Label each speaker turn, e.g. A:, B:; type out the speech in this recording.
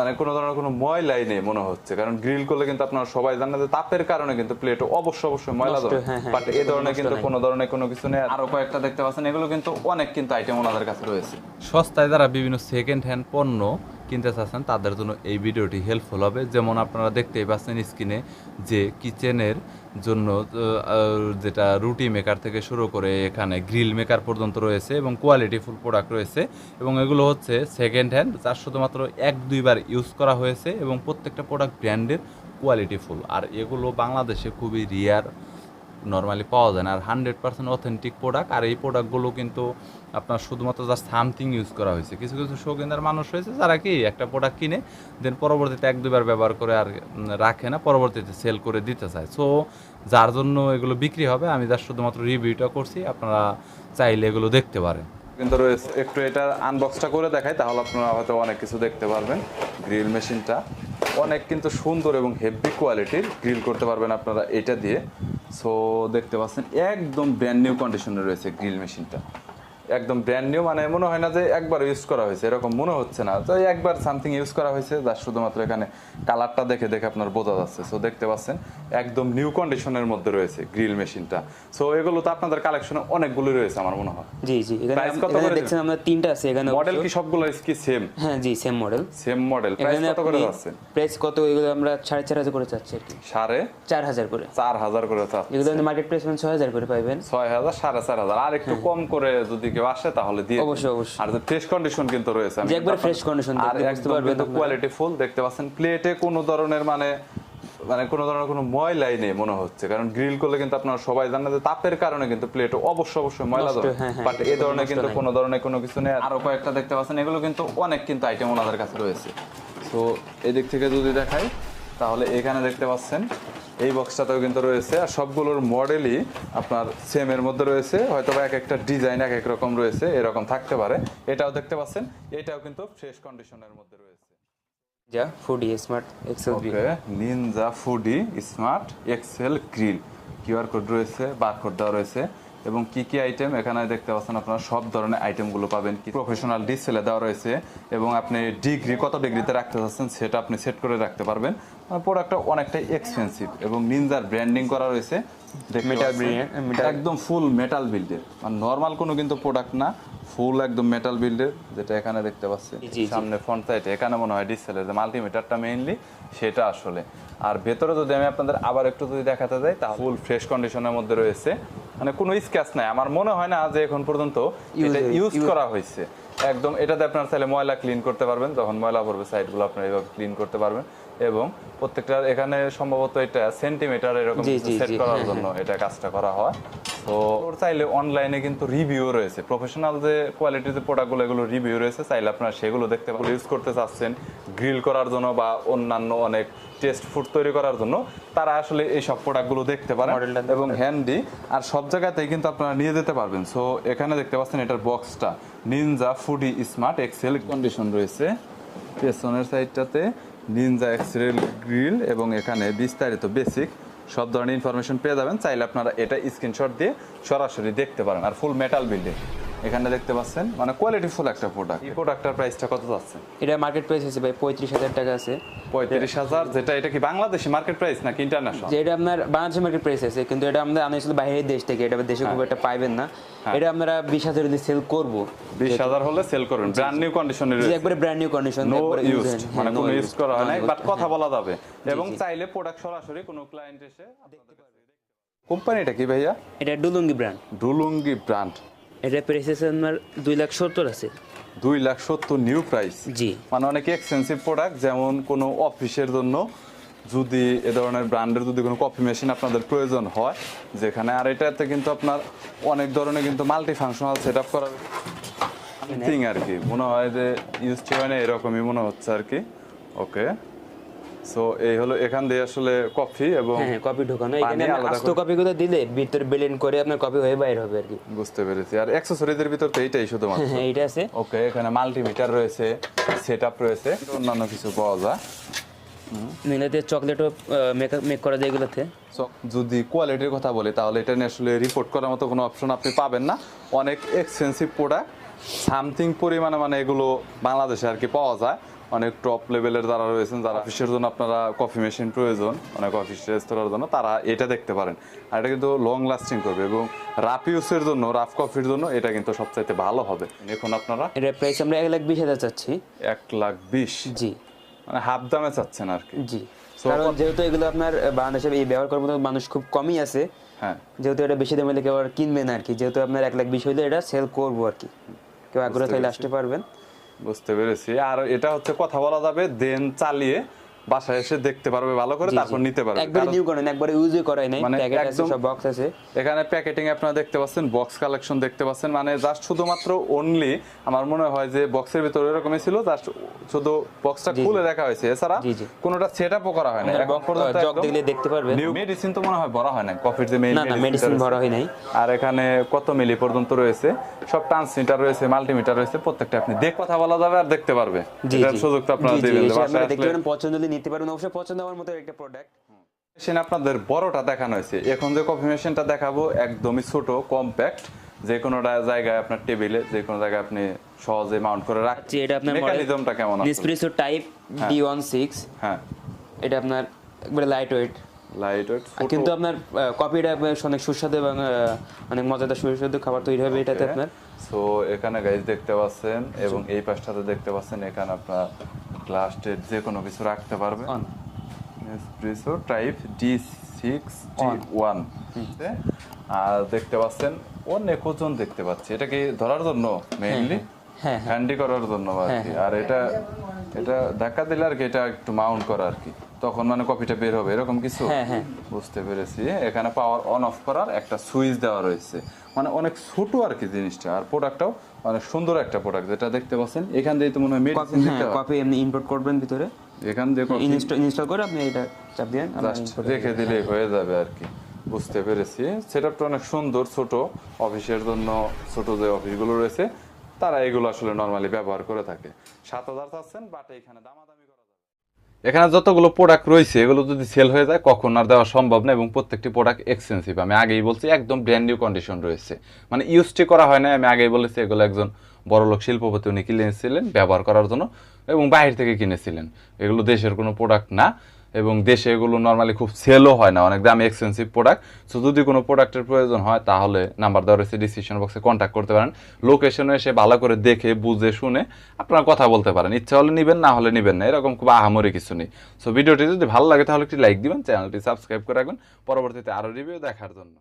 A: মানে কোনো ধরনের কোনো ময়লাই নেই মনে হচ্ছে। কারণ গ্রিল করলে কিন্তু আপনারা সবাই জানেন যে তাপের কারণে কিন্তু প্লেট অবশ্যই অবশ্যই ময়লা ধরে।
B: হ্যাঁ, হ্যাঁ,
A: বাট এই ধরনের কিন্তু। কোনো ধরনের কোনো কিছু নেই। আরও কয়েকটা দেখতে পাচ্ছেন এগুলো কিন্তু অনেক কিন্তু আইটেম ওনাদের কাছে রয়েছে। সস্তায় তারা বিভিন্ন সেকেন্ড হ্যান্ড পণ্য কিনতে চাচ্ছেন, তাদের জন্য এই ভিডিওটি হেল্পফুল হবে। যেমন আপনারা দেখতেই পাচ্ছেন স্ক্রিনে যে কিচেনের জন্য যেটা রুটি মেকার থেকে শুরু করে এখানে গ্রিল মেকার পর্যন্ত রয়েছে এবং কোয়ালিটি ফুল প্রোডাক্ট রয়েছে এবং এগুলো হচ্ছে সেকেন্ড হ্যান্ড যার শুধুমাত্র এক দুইবার ইউজ করা হয়েছে এবং প্রত্যেকটা প্রোডাক্ট ব্র্যান্ডের কোয়ালিটি ফুল আর এগুলো বাংলাদেশে খুবই রিয়ার নর্মালি পাওয়া যায় না। আর হান্ড্রেড পার্সেন্ট অথেন্টিক প্রোডাক্ট আর এই প্রোডাক্টগুলো কিন্তু আপনার শুধুমাত্র জাস্ট সামথিং ইউজ করা হয়েছে। কিছু কিছু শৌখিনদার মানুষ রয়েছে যারা কি একটা প্রোডাক্ট কিনে দেন পরবর্তীতে এক, দুবার ব্যবহার করে আর রাখে না, পরবর্তীতে সেল করে দিতে চায়। সো যার জন্য এগুলো বিক্রি হবে, আমি জাস্ট শুধুমাত্র রিভিউটা করছি, আপনারা চাইলে এগুলো দেখতে পারেন। কিন্তু একটু এটা আনবক্সটা করে দেখাই, তাহলে আপনারা হয়তো অনেক কিছু দেখতে পারবেন। গ্রিল মেশিনটা অনেক কিন্তু সুন্দর এবং হেভি কোয়ালিটির গ্রিল করতে পারবেন আপনারা এটা দিয়ে। সো দেখতে পাচ্ছেন একদম ব্র্যান্ড নিউ কন্ডিশনে রয়েছে গ্রিল মেশিনটা একদম ব্র্যান্ড নিউ মানে মনে হয় না যে একবার ইউজ করা হয়েছে এরকম মনে হচ্ছে না। তো একবার সামথিং ইউজ করা হয়েছে যার শুধুমাত্র এখানে কালারটা দেখে দেখে আপনার বোঝা যাচ্ছে। সো দেখতে পাচ্ছেন একদম নিউ কন্ডিশনের মধ্যে রয়েছে গ্রিল মেশিনটা সো এগুলো তো আপনাদের কালেকশনে অনেকগুলো রয়েছে আমার মনে হয়।
B: জি জি এখানে দেখছেন আমরা তিনটা আছে এখানে
A: মডেল কি সবগুলো কি সেম
B: হ্যাঁ জি same
A: model same model
B: price
A: কত করে যাচ্ছে?
B: প্রাইস কত এগুলো আমরা সাড়ে চার হাজার করে চাচ্ছি আর কি।
A: সাড়ে?
B: চার হাজার করে।
A: চার হাজার করে চাচ্ছে
B: এগুলো মার্কেট প্রাইস ছয় হাজার করে পাইবেন।
A: ছয় হাজার সাড়ে চার হাজার। আর একটু কম করে যদি কেউ আসে তাহলে দিয়ে
B: অবশ্যই, অবশ্যই।
A: আর ফ্রেশ কন্ডিশন কিন্তু রয়েছে আমি
B: একবারে
A: কিন্তু
B: fresh
A: আর
B: পারবেন
A: কিন্তু কোয়ালিটি ফুল দেখতে পাচ্ছেন। প্লেটে কোনো ধরনের মানে মানে কোনো ধরনের কোনো ময়লাই নেই মনে হচ্ছে। কারণ গ্রিল করলে কিন্তু আপনারা সবাই জানেন যে তাপের কারণে কিন্তু প্লেট অবশ্যই অবশ্যই ময়লা ধরে।
B: হ্যাঁ, হ্যাঁ,
A: বাট এই ধরনের কিন্তু। কোনো ধরনের কোনো কিছু নেই। আরও কয়েকটা দেখতে পাচ্ছেন এগুলো কিন্তু অনেক কিন্তু আইটেম ওনাদের কাছে রয়েছে। তো এদিক থেকে যদি দেখাই তাহলে এখানে দেখতে পাচ্ছেন এই বক্সটাতেও কিন্তু রয়েছে আর সবগুলোর মডেলই আপনার সেম এর মধ্যে রয়েছে। হয়তো বা এক একটা ডিজাইন এক এক রকম রয়েছে এরকম থাকতে পারে। এটাও দেখতে পাচ্ছেন এটাও কিন্তু ফ্রেশ কন্ডিশনের মধ্যে রয়েছে।
B: যা Foodi smart
A: XL Ninja Foodi smart XL grill QR code রয়েছে বারকোড দেওয়া রয়েছে। এবং কি কি আইটেম এখানে দেখতে পাচ্ছেন আপনারা সব ধরনের আইটেমগুলো পাবেন। কি প্রফেশনাল ডিসপ্লে দেওয়া রয়েছে এবং আপনি ডিগ্রি কত ডিগ্রিতে রাখতে চাচ্ছেন সেটা আপনি সেট করে রাখতে পারবেন। প্রোডাক্টটা অনেকটাই এক্সপেন্সিভ এবং নিনজার ব্র্যান্ডিং করা রয়েছে। একদম ফুল মেটাল বিল্ডের মানে নর্মাল কোনো কিন্তু প্রোডাক্ট না ফুল একদম মেটাল বিল্ডের যেটা এখানে দেখতে
B: জি।
A: সামনে ফ্রন্ট সাইডে এখানে মনে হয় ডিসপ্লে যে মাল্টিমিটারটা মেইনলি সেটা আসলে। আর ভেতরে যদি আমি আপনাদের আবার একটু যদি দেখাতে যাই তা ফুল ফ্রেশ কন্ডিশনের মধ্যে রয়েছে। মানে কোনো স্কেচ নাই। আমার মনে হয় না যে এখন পর্যন্ত ইউজ করা হয়েছে। একদম এটাতে আপনার চাইলে ময়লা ক্লিন করতে পারবেন। যখন ময়লা পড়বে সাইডগুলো আপনার এইভাবে ক্লিন করতে পারবেন। এবং প্রত্যেকটার এখানে সম্ভবত এটা সেন্টিমিটার এরকম সেট করার জন্য এটা কাজটা করা হয়। তো ওর চাইলে অনলাইনে কিন্তু রিভিউ রয়েছে। প্রফেশনাল যে কোয়ালিটির যে প্রোডাক্টগুলো এগুলো রিভিউ রয়েছে। চাইলে আপনারা সেগুলো দেখতে পারেন। ইউজ করতে চাচ্ছেন গ্রিল করার জন্য বা অন্যান্য অনেক টেস্ট ফুড তৈরি করার জন্য তারা আসলে এই সব প্রোডাক্টগুলো দেখতে পারেন এবং হ্যান্ডি আর সব জায়গাতেই কিন্তু আপনারা নিয়ে যেতে পারবেন। সো এখানে দেখতে পাচ্ছেন এটার বক্সটা Ninja Foodi smart XL condition রয়েছে। পেছনের সাইডটাতে নিনজা এক্সেল গ্রিল এবং এখানে বিস্তারিত বেসিক সব ধরনের ইনফরমেশন পেয়ে যাবেন। চাইলে আপনারা এটা স্ক্রিনশট দিয়ে সরাসরি দেখতে পারেন। আর ফুল মেটাল বিল্ডিং এখানে দেখতে পাচ্ছেন মানে কোয়ালিটি ফুল একটা প্রোডাক্ট এই প্রোডাক্টটার প্রাইসটা কত যাচ্ছে?
B: এটা মার্কেট প্রাইস আছে ভাই পঁয়ত্রিশ হাজার টাকা আছে।
A: পঁয়ত্রিশ হাজার? যেটা এটা কি বাংলাদেশি মার্কেট প্রাইস নাকি ইন্টারন্যাশনাল
B: যে এটা আপনার বাংলাদেশের মার্কেট প্রাইস আছে কিন্তু এটা আমরা আনিয়েছিল বাইরের দেশ থেকে এটা দেশে খুব একটা পাইবেন না। এটা আমরা বিশ হাজার যদি সেল করব।
A: বিশ হাজার হলে সেল করুন। ব্র্যান্ড নিউ কন্ডিশনে
B: যে একবারে brand new condition
A: no use মানে কোনো ইউজ করা হয় নাই বাট কথা বলা যাবে। এবং চাইলে প্রোডাক্ট সরাসরি কোনো ক্লায়েন্ট এসে কোম্পানিটা কি ভাইয়া?
B: এটা ডুলুঙ্গি ব্র্যান্ড
A: ডুলুঙ্গি ব্র্যান্ড
B: এটা প্রাইস আছে আপনার দুই লাখ সত্তর আছে।
A: দুই লাখ সত্তর নিউ প্রাইস
B: জি।
A: মানে অনেক এক্সপেন্সিভ প্রোডাক্ট যেমন কোনো অফিসের জন্য যদি এ ধরনের ব্র্যান্ডের যদি কোনো কফি মেশিন আপনাদের প্রয়োজন হয় যেখানে আর এটাতে কিন্তু আপনার অনেক ধরনের কিন্তু মাল্টি ফাংশনাল সেট আপ করার থিং আর কি। মনে হয় যে ইউজ হয় না এরকমই মনে হচ্ছে আর কি। ওকে সো এই হলো এখান দিয়ে আসলে কফি এবং
B: হ্যাঁ হ্যাঁ কপি ঢোকানো। এখানে আস্ত কপিগুলো দিলে ভিতরে ব্লেন্ড করে আপনার কপি হয়ে বাইর হবে আর কি।
A: বুঝতে পেরেছি। আর অ্যাক্সেসরিজের ভিতর তো এইটাই শুধুমাত্র।
B: হ্যাঁ এইটা আছে।
A: ওকে এখানে মাল্টিমিটার রয়েছে সেট আপ রয়েছে অন্যান্য কিছু পাওয়া যায়।
B: নিলাতে চকলেটও মেক করা যায় এগুলোতে।
A: যদি কোয়ালিটির কথা বলি তাহলে এটা নিয়ে আসলে রিপোর্ট করার মতো কোনো অপশন আপনি পাবেন না। অনেক এক্সপেন্সিভ প্রোডাক্ট সামথিং পরিমাণে মানে এগুলো বাংলাদেশে আর কি পাওয়া যায়। অনেক টপ লেভেলের যারা রয়েছেন যারা অফিসের জন্য আপনারা কফি মেশিন প্রয়োজন অনেক অফিস রেস্তোরাঁর জন্য তারা এটা দেখতে পারেন। আর এটা কিন্তু লং লাস্টিং করবে এবং রাফ ইউসের জন্য রাফ কফির জন্য এটা কিন্তু সবচাইতে ভালো হবে। এখন আপনারা।
B: এটার প্রাইস আমরা এক লাখ বিশ হাজার চাচ্ছি।
A: এক লাখ বিশ?
B: জি।
A: মানে হাফ দামে চাচ্ছেন আর কি।
B: জি। কারণ যেহেতু এগুলো আপনার বাংলাদেশে এই ব্যবহার করার মতো মানুষ খুব কমই আছে
A: হ্যাঁ।
B: যেহেতু এটা বেশি দামে কেউ আর কিনবে না আর কি। যেহেতু আপনার এক লাখ বিশ হইলে এটা সেল করব আর কি। কেউ আগ্রহ থাকলে আসতে পারবেন।
A: বুঝতে পেরেছি আর এটা হচ্ছে কথা বলা যাবে দেন চালিয়ে বাসায় এসে দেখতে পারবে ভালো করে। তারপর নিতে পারবে।
B: একবারে নিউ করেন একবারে ইউজই করাই নাই প্যাকেট আছে সব বক্স আছে।
A: এখানে প্যাকেটিং আপনারা দেখতে পাচ্ছেন বক্স কালেকশন দেখতে পাচ্ছেন মানে জাস্ট শুধুমাত্র অনলি আমার মনে হয় যে বক্সের ভিতরে এরকমই ছিল জাস্ট শুধু বক্সটা খুলে রাখা হয়েছে। এছাড়া। কোনোটা সেটআপও করা হয় না এখন পর্যন্ত
B: জগ দেখলে দেখতে পারবেন।
A: মেডিসিন তো মনে হয় ভরা হয় না কফির যে মেইন
B: না না মেডিসিন ভরা হয় নাই।
A: আর এখানে কত মিলি পর্যন্ত রয়েছে? সব ট্রান্সমিটার রয়েছে মাল্টিমিটার রয়েছে প্রত্যেকটা আপনি দেখ কথা বলা যাবে আর দেখতে পারবে। এটার সুযোগটা আপনারা দিবেন বাসায়
B: দেখতে পারেন পছন্দ নিতে পারেন অবশ্যই পছন্দ হওয়ার মতো একটা প্রোডাক্ট
A: মেশিন আপনাদের বড়টা দেখানো হয়েছে। এখন যে কফি মেশিনটা দেখাবো একদমই ছোট কম্প্যাক্ট যে কোনো জায়গায় আপনার টেবিলে যে কোনো জায়গায় আপনি সহজে মাউন্ট করে রাখছি
B: এটা আপনার
A: মেকানিজমটা কেমন আছে?
B: Espresso type D one six
A: হ্যাঁ।
B: এটা আপনার একবারে লাইট ওয়েট কিন্তু আপনার কপিটা অনেক সুস্বাদু এবং অনেক মজাদার সুস্বাদু খাবার তৈরি হবে এটাতে আপনার।
A: সো এখানে গাইজ দেখতে পাচ্ছেন এবং এই পাশটাতে দেখতে পাচ্ছেন এখানে আপনার গ্লাস যে কোনো কিছু রাখতে পারবেন।
B: On.
A: Espresso type D six one আর দেখতে পাচ্ছেন অনেক ওজন দেখতে পাচ্ছি। এটা কি ধরার জন্য মেইনলি
B: হ্যাঁ,
A: হ্যান্ডি করার জন্য আর কি। আর এটা এটা ধাক্কা দিলে আর কি এটা একটু মাউন্ট করা আর কি। তখন মানে কপিটা বের হবে এরকম কিছু?
B: হ্যাঁ, হ্যাঁ।
A: বুঝতে পেরেছি। এখানে পাওয়ার অন অফ করার একটা সুইচ দেওয়া রয়েছে। মানে অনেক ছোট আর কি জিনিসটা আর প্রোডাক্টটাও অনেক সুন্দর একটা প্রোডাক্ট যেটা দেখতে পাচ্ছেন। এখান দিয়ে তো মনে হয় মেডিসিন দিতে
B: কপি এমনি ইম্পোর্ট করবেন ভিতরে।
A: এখান দিয়ে
B: ইনস্টল করে আপনি এটা চাপ
A: জাস্ট রেখে দিলেই হয়ে যাবে আর কি। বুঝতে পেরেছি। সেটআপটা অনেক সুন্দর ছোট। অফিসের জন্য ছোট যে অফিসগুলো রয়েছে তারা এগুলো আসলে নর্মালি ব্যবহার করে থাকে। সাত হাজার চাচ্ছেন বাট এখানে দামাদামি এখানে যতগুলো প্রোডাক্ট রয়েছে, এগুলো যদি সেল হয়ে যায়, কখন আর দেওয়া সম্ভব না এবং প্রত্যেকটি প্রোডাক্ট এক্সপেন্সিভ আমি আগেই বলছি, একদম ব্র্যান্ড নিউ কন্ডিশন রয়েছে। মানে ইউজটি করা হয় না আমি আগেই বলেছি, এগুলো একজন বড়লোক শিল্পপতি, উনি কিনেছিলেন, ব্যবহার করার জন্য এবং বাইরে থেকে কিনেছিলেন। এগুলো দেশের কোনো প্রোডাক্ট না। এবং দেশে এগুলো নর্মালি খুব সেলও হয় না, অনেক দামি এক্সপেন্সিভ প্রোডাক্ট সো যদি কোনো প্রোডাক্টের প্রয়োজন হয়, তাহলে নাম্বার দেওয়া রয়েছে ডিসিশন বক্সে কন্ট্যাক্ট করতে পারেন। লোকেশনে এসে ভালো করে দেখে, বুঝে, শুনে আপনারা কথা বলতে পারেন। ইচ্ছা হলে নেবেন, না হলে নেবেন না, এরকম খুব আহামরি কিছু নেই। সো ভিডিওটি যদি ভালো লাগে, তাহলে একটি লাইক দিবেন চ্যানেলটি সাবস্ক্রাইব করে রাখবেন। পরবর্তীতে আরও রিভিউ দেখার জন্য।